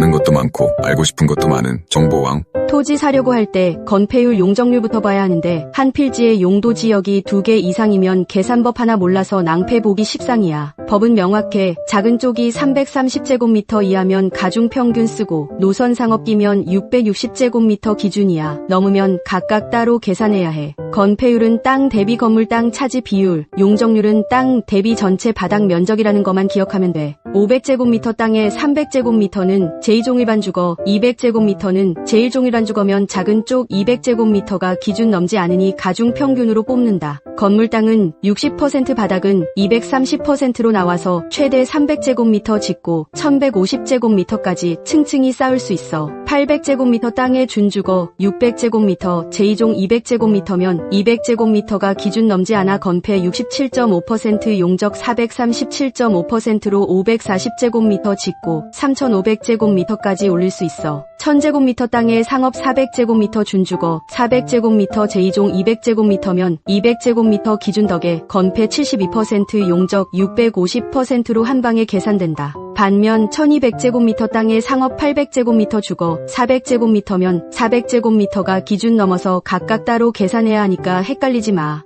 아는 것도 많고 알고 싶은 것도 많은 정보왕. 토지 사려고 할 때 건폐율 용적률부터 봐야 하는데 한 필지의 용도 지역이 두 개 이상이면 계산법 하나 몰라서 낭패 보기 십상이야. 법은 명확해 작은 쪽이 330제곱미터 이하면 가중 평균 쓰고 노선 상업기면 660제곱미터 기준이야. 넘으면 각각 따로 계산해야 해. 건폐율은 땅 대비 건물 땅 차지 비율, 용적률은 땅 대비 전체 바닥 면적이라는 것만 기억하면 돼. 500제곱미터 땅에 300제곱미터는 제2종일반 주거, 200제곱미터는 제1종일반 주거면 작은 쪽 200제곱미터가 기준 넘지 않으니 가중 평균으로 뽑는다. 건물 땅은 60% 바닥은 230%로 나와서 최대 300제곱미터 짓고 1150제곱미터까지 층층이 쌓을 수 있어. 800제곱미터 땅의 준주거, 600제곱미터, 제2종 200제곱미터면 200제곱미터가 기준 넘지 않아 건폐 67.5% 용적 437.5%로 540제곱미터 짓고 3500제곱미터까지 올릴 수 있어. 1000제곱미터 땅에 상업 400제곱미터 준주거, 400제곱미터 제2종 200제곱미터면 200제곱미터 기준 덕에 건폐 72% 용적 650%로 한 방에 계산된다. 반면 1200제곱미터 땅에 상업 800제곱미터 주거, 400제곱미터면 400제곱미터가 기준 넘어서 각각 따로 계산해야 하니까 헷갈리지 마.